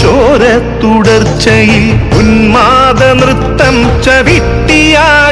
ചോര തുടർച്ചയിൽ ഉന്മാദ നൃത്തം ചവിട്ടിയാടി